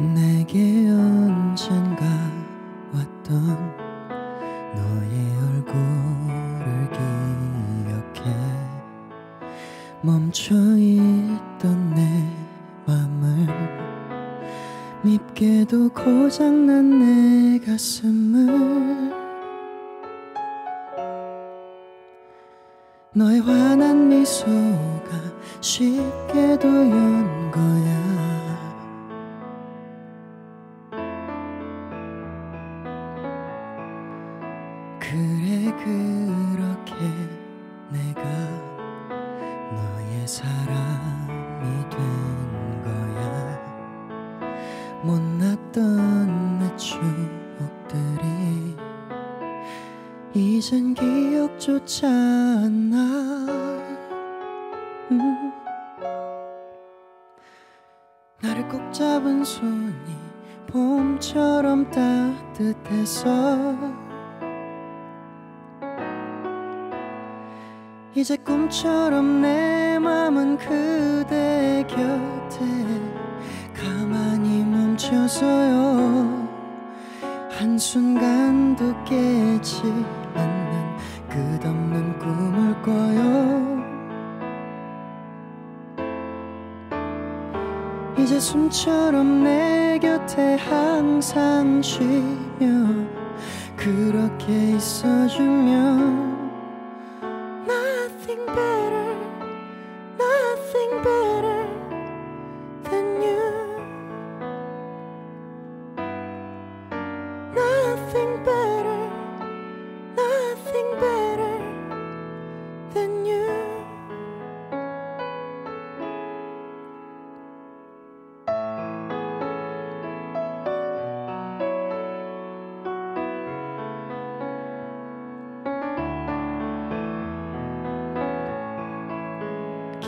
내게 언젠가 왔던 너의 얼굴을 기억해. 멈춰있던 내 맘을 밉게도 고장난 내 가슴을 너의 환한 미소가 쉽게도 연 거야 그래 그렇게 내가 너의 사람이 된 거야 못났던 내 추억들이 이젠 기억조차 안 나. 음. 나를 꼭 잡은 손이 봄처럼 따뜻해서 이제 꿈처럼 내 맘은 그대 곁에 가만히 멈춰서요. 한순간도 깨지 않는 끝없는 꿈을 꿔요. 이제 숨처럼 내 곁에 항상 쉬며 그렇게 있어주면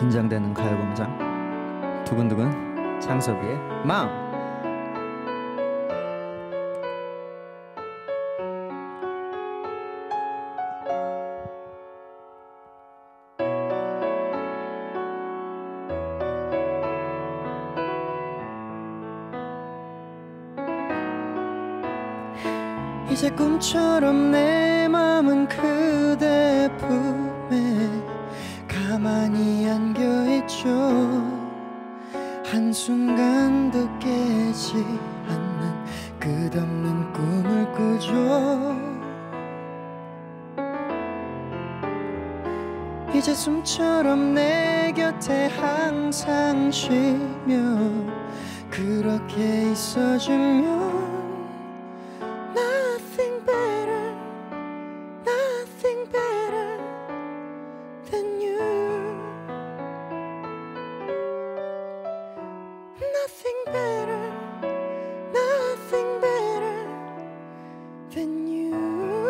긴장되는 가요광장. 두근두근 장섭이의 마음. 이제 꿈처럼 내 맘은 그대 품 한순간도 깨지 않는 끝없는 꿈을 꾸죠. 이제 숨처럼 내 곁에 항상 쉬며 그렇게 있어주면 you.